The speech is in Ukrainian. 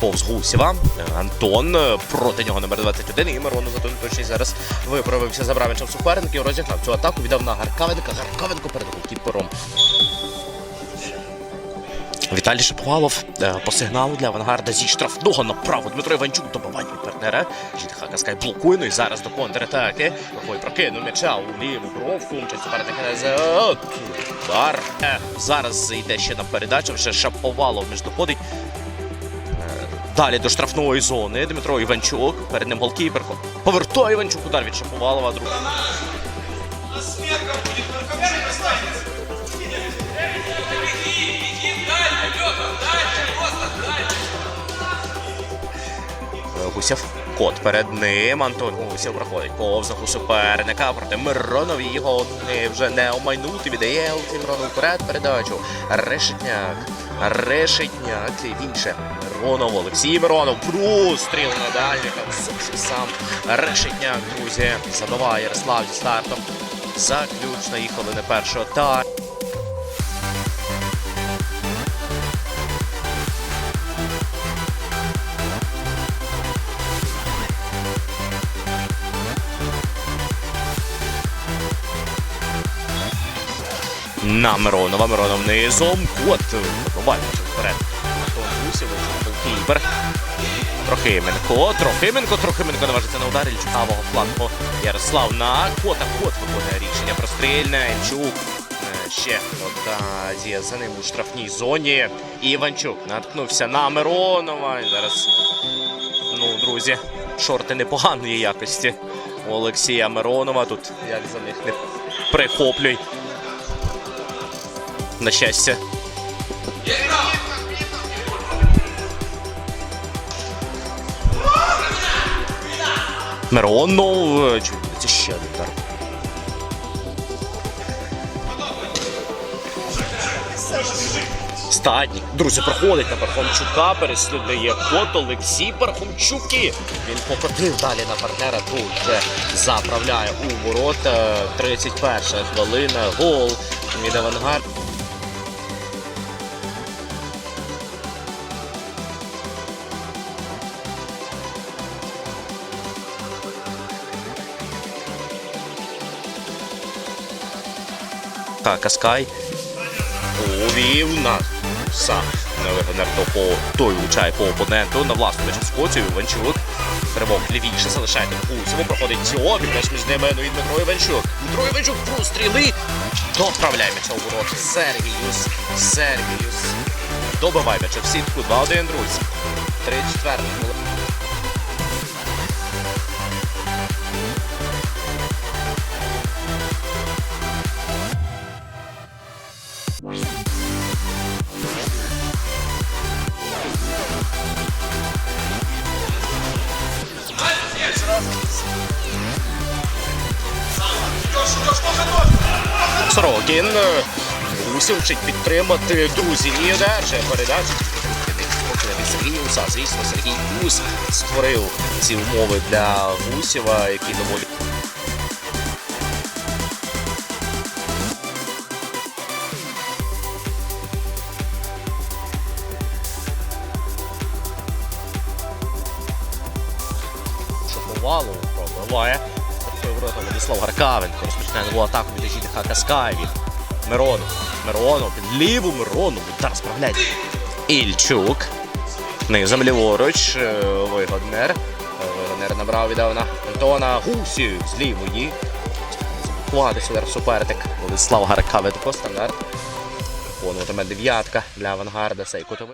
повз Гусєва. Антон е, проти нього номер 21. І Мирон Затон точніше зараз виправився, забрав м'яча в суперників, розігнав цю атаку, віддав на Гаркавенка. Гаркавенко перед голкіпером. Віталій Шаповалов е, по сигналу для авангарда зі штрафного направо. Дмитро Іванчук добивання партнера. Жітха Каскай блокує, ну і зараз до контратаки. Рукою прокинув м'яча у ліву бровку. Мчить суперника удар. Е, Зараз йде ще на передачу. Вже Шаповалов між доходить. Далі до штрафної зони. Дмитро Іванчук. Перед ним голкіпер. Повертає Іванчук. Удар від Шаповалова. Друг. Гусєв. Кот перед ним. Антон Гусєв проходить повз ногу суперника. Проти Миронов його вже не омайнути. Віддає Мирону вперед передачу. Решетняк. Решетняк. І інше. Миронов. Олексій Миронов. Простріл на дальника. Зовсім сам. Решетняк, друзі. Забиває Ярослав зі стартом. Заключна їх хвилини першого та. На Миронова. Миронов низом. Кот вибиває вперед. Голкіпер. Трохименко, Трохименко, Трохименко наважиться на удар Ільчук. Флангу Ярослав на кота. Кот виконує рішення прострільне. Ільчук. Е, Ще одна за ним у штрафній зоні. Іванчук наткнувся на Миронова. І зараз, ну, друзі, шорти непоганої якості. У Олексія Миронова тут як за них не прихоплюй. На щастя. Миронов. це ще один удар. Стаднік. Друзі, проходить на Пархомчука, переслідує кот Олексій Пархомчуки. Він покотив далі на партнера. Тут вже заправляє у ворота. 31 хвилина. Гол від авангард. Та Каскай увів на сам Невегонер по той влучає по опоненту на власну м'яч Скоцію. Іванчук. Тривог лівіше залишає Гусєву. Проходить цього. Між між ними ну і Дмитро Іванчук. Дмитро Іванчук простріли. Доправляє м'яча у ворота. Сергіюс. Сергіюс. Добиває м'яча в сітку. 2-1, друзі. 3-4. Сорокін. Гусів вчить підтримати друзі. І держить передачу. від Сергіуса. Звісно, Сергій Гус створив ці умови для Гусєва, які доволі. Шоповалов пробиває. Такою ворота Владислав Гаркавенко розпочинає нову атаку від Жітиха Каскаєві. Миронов. Миронов під ліву Миронов. Удар справляється. Ільчук. Низом ліворуч. е, Вигоднер. Е, Вигоднер набрав віддав на Антона Гусів з лівої. Заблокувати удар суперник. Владислав Гаркавенко. Стандарт. Виконуватиме дев'ятка для авангарда. Цей кутовий.